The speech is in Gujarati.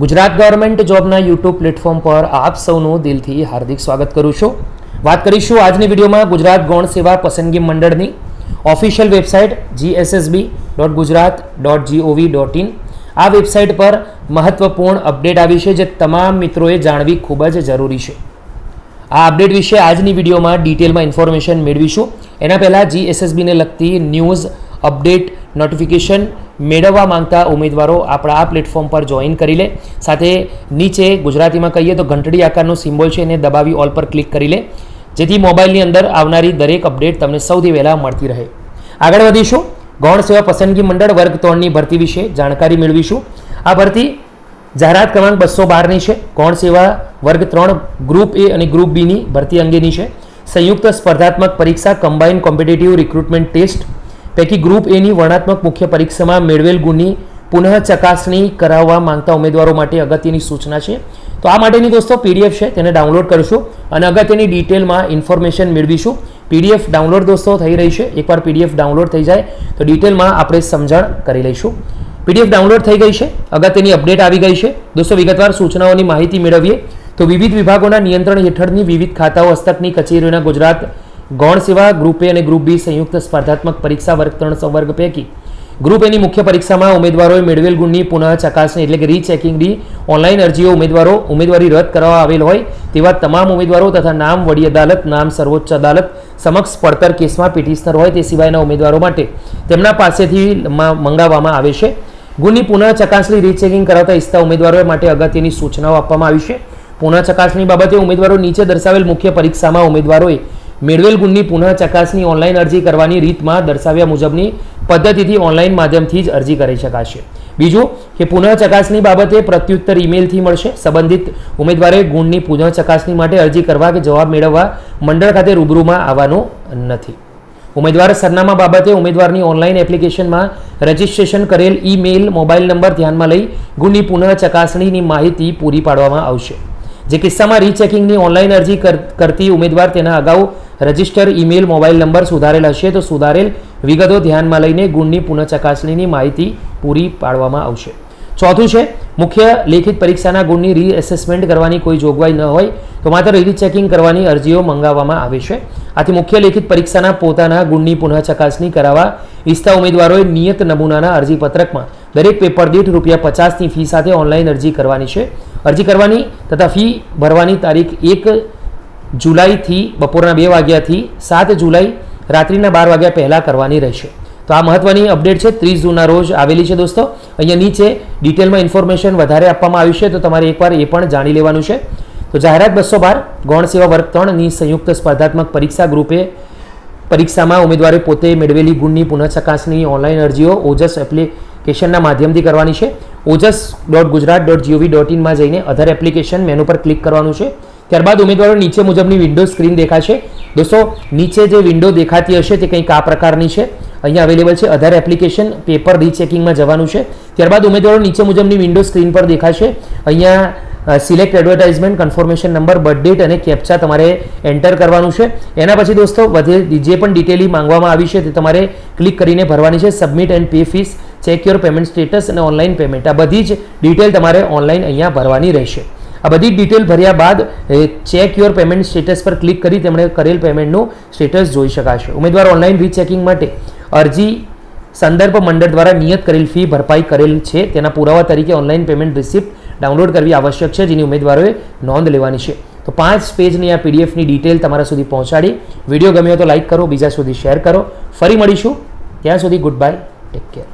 ગુજરાત ગવર્મેન્ટ જોબના યુટ્યુબ પ્લેટફોર્મ પર આપ સૌનું દિલથી હાર્દિક સ્વાગત કરું છું. વાત કરીશું આજની વિડીયોમાં ગુજરાત ગૌણ સેવા પસંદગી મંડળની official website GSSB dot Gujarat dot GOV dot in આ વેબસાઇટ પર મહત્વપૂર્ણ અપડેટ આવી છે જે તમામ મિત્રોએ જાણવી ખૂબ જ જરૂરી છે. આ અપડેટ વિશે આજની વિડીયોમાં ડિટેલમાં ઇન્ફોર્મેશન મેળવીશું. એના પહેલાં જીએસએસબીને લગતી ન્યૂઝ અપડેટ નોટિફિકેશન મેળવવા માંગતા ઉમેદવારો આપણા આ પ્લેટફોર્મ પર જોઈન કરી લે. સાથે નીચે ગુજરાતીમાં કહીએ તો ઘંટડી આકારનો સિમ્બોલ છે એને દબાવી ઓલ પર ક્લિક કરી લે. જેથી મોબાઈલની અંદર આવનારી દરેક અપડેટ તમને સૌથી વહેલા મળતી રહે. આગળ વધીશું. ગૌણ સેવા પસંદગી મંડળ વર્ગ ત્રણની ભરતી વિશે જાણકારી મેળવીશું. આ ભરતી જાહેરાત ક્રમાંક બસો બારની છે. ગૌણ સેવા વર્ગ ત્રણ ગ્રુપ એ અને ગ્રુપ બીની ભરતી અંગેની છે. સંયુક્ત સ્પર્ધાત્મક પરીક્ષા કમ્બાઇન કોમ્પિટેટિવ રિક્રુટમેન્ટ ટેસ્ટ પૈકી ગ્રુપ એની વર્ણાત્મક મુખ્ય પરીક્ષામાં મેળવેલ ગુણની પુનઃ ચકાસણી કરાવવા માંગતા ઉમેદવારો માટે અગત્યની સૂચના છે. તો આ માટેની દોસ્તો પીડીએફ છે, તેને ડાઉનલોડ કરીશું અને અગત્યની ડિટેલમાં ઇન્ફોર્મેશન મેળવીશું. પીડીએફ ડાઉનલોડ દોસ્તો થઈ રહી છે, એકવાર પીડીએફ ડાઉનલોડ થઈ જાય તો ડિટેલમાં આપણે સમજણ કરી લઈશું. પીડીએફ ડાઉનલોડ થઈ ગઈ છે, અગત્યની અપડેટ આવી ગઈ છે. દોસ્તો વિગતવાર સૂચનાઓની માહિતી મેળવીએ. તો વિવિધ વિભાગોના નિયંત્રણ હેઠળની વિવિધ ખાતાઓ હસ્તકની કચેરીઓના ગુજરાત ગૌણ સેવા ગ્રુપ એ અને ગ્રુપ બી સંયુક્ત સ્પર્ધાત્મક પરીક્ષા વર્ગ ત્રણ સંવર્ગ પૈકી. ગ્રુપ એની મુખ્ય પરીક્ષામાં ઉમેદવારોએ મેળવેલ ગુણની પુનઃ ચકાસણી એટલે કે રીચેકિંગની ઓનલાઈન અરજીઓ ઉમેદવારો, ઉમેદવારી રદ કરવા આવેલ હોય તેવા તમામ ઉમેદવારો તથા નામ વડી અદાલત, નામ સર્વોચ્ચ અદાલત સમક્ષ પડતર કેસમાં પિટિશનર હોય તે સિવાયના ઉમેદવારો માટે તેમના પાસેથી મંગાવવામાં આવે છે. ગુણની પુનઃ ચકાસણી, રીચેકિંગ કરાવતા ઇચ્છતા ઉમેદવારો માટે અગત્યની સૂચનાઓ આપવામાં આવી છે. પુનઃ ચકાસણી બાબતે ઉમેદવારો નીચે દર્શાવેલ મુખ્ય પરીક્ષામાં ઉમેદવારોએ મેળવેલ ગુણની પુનઃ ચકાસણી ઓનલાઈન અરજી કરવાની રીતમાં દર્શાવ્યા મુજબની પદ્ધતિથી ઓનલાઈન માધ્યમથી જ અરજી કરી શકાશે. બીજું કે પુનઃ ચકાસણી બાબતે પ્રત્યુત્તર ઈમેલથી મળશે. સંબંધિત ઉમેદવારે ગુણની પુનઃ ચકાસણી માટે અરજી કરવા કે જવાબ મેળવવા મંડળ ખાતે રૂબરૂમાં આવવાનું નથી. ઉમેદવાર સરનામા બાબતે ઉમેદવારની ઓનલાઈન એપ્લિકેશનમાં રજીસ્ટ્રેશન કરેલ ઈમેલ, મોબાઈલ નંબર ધ્યાનમાં લઈ ગુણની પુનઃ ચકાસણીની માહિતી પૂરી પાડવામાં આવશે. જે કિસ્સામાં રીચેકિંગની ઓનલાઈન અરજી કરતી ઉમેદવાર તેના અગાઉ રજિસ્ટર ઈમેલ, મોબાઈલ નંબર સુધારેલ હશે તો સુધારેલ વિગતો ધ્યાનમાં લઈને ગુણની પુનઃચકાસણીની માહિતી પૂરી પાડવામાં આવશે. ચોથું છે, મુખ્ય લેખિત પરીક્ષાના ગુણની રીએસેસમેન્ટ કરવાની કોઈ જોગવાઈ ન હોય તો માત્ર રીચેકિંગ કરવાની અરજીઓ મંગાવવામાં આવે છે. આથી મુખ્ય લેખિત પરીક્ષાના પોતાના ગુણની પુનઃચકાસણી કરાવવા ઈચ્છતા ઉમેદવારોએ નિયત નમૂનાના અરજીપત્રકમાં દરેક પેપર દીઠ રૂપિયા પચાસની ફી સાથે ઓનલાઈન અરજી કરવાની છે. અરજી કરવાની તથા ફી ભરવાની તારીખ એક જુલાઈથી બપોરના બે વાગ્યાથી સાત જુલાઈ રાત્રિના બાર વાગ્યા પહેલાં કરવાની રહેશે. તો આ મહત્વની અપડેટ છે. ત્રીસ જૂનના રોજ આવેલી છે દોસ્તો. અહીંયા નીચે ડિટેલમાં ઇન્ફોર્મેશન વધારે આપવામાં આવ્યું છે. તો તમારે એકવાર એ પણ જાણી લેવાનું છે. તો જાહેરાત બસો બાર, ગૌણ સેવા વર્ગ ત્રણની સંયુક્ત સ્પર્ધાત્મક પરીક્ષા ગ્રુપે પરીક્ષામાં ઉમેદવારે પોતે મેળવેલી ગુણની પુનઃચકાસણી, ઓનલાઈન અરજીઓ, ઓજસ એપ્લિકેશનના માધ્યમથી કરવાની છે. Ojas dot Gujarat dot GOV dot ઇનમાં જઈને અધર એપ્લિકેશન મેનુ પર ક્લિક કરવાનું છે. ત્યારબાદ ઉમેદવારો નીચે મુજબની વિન્ડો સ્ક્રીન દેખાશે. દોસ્તો, નીચે જે વિન્ડો દેખાતી હશે તે કંઈક આ પ્રકારની છે. અહીંયા અવેલેબલ છે અધર એપ્લિકેશન પેપર રીચેકિંગમાં જવાનું છે. ત્યારબાદ ઉમેદવારો નીચે મુજબની વિન્ડો સ્ક્રીન પર દેખાશે. અહીંયા select advertisement confirmation number birth date અને કેપ્ચા તમારે એન્ટર કરવાનું છે. એના પછી દોસ્તો, વધે જે પણ ડિટેલી માંગવામાં આવી છે તે તમારે ક્લિક કરીને ભરવાની છે. Submit and pay fees check your payment status અને ઓનલાઈન પેમેન્ટ આ બધી જ ડિટેલ તમારે ઓનલાઈન અહીંયા ભરવાની રહેશે. આ બધી ડિટેલ ભર્યા બાદ ચેક યોર પેમેન્ટ સ્ટેટસ પર ક્લિક કરી તેમણે કરેલ પેમેન્ટનું સ્ટેટસ જોઈ શકાશે. ઉમેદવાર ઓનલાઈન રીચેકિંગ માટે અરજી સંદર્ભ મંડળ દ્વારા નિયત કરેલ ફી ભરપાઈ કરેલ છે. તેના પુરાવા તરીકે ઓનલાઈન પેમેન્ટ રિસિપ્ટ ડાઉનલોડ કરવી આવશ્યક છે, જેની ઉમેદવારોએ નોંધ લેવાની છે. તો પાંચ પેજની આ પીડીએફની ડિટેલ તમારા સુધી પહોંચાડી. વીડિયો ગમ્યો તો લાઇક કરો, બીજા સુધી શેર કરો. ફરી મળીશું. ત્યાં સુધી ગુડ બાય ટેક કેર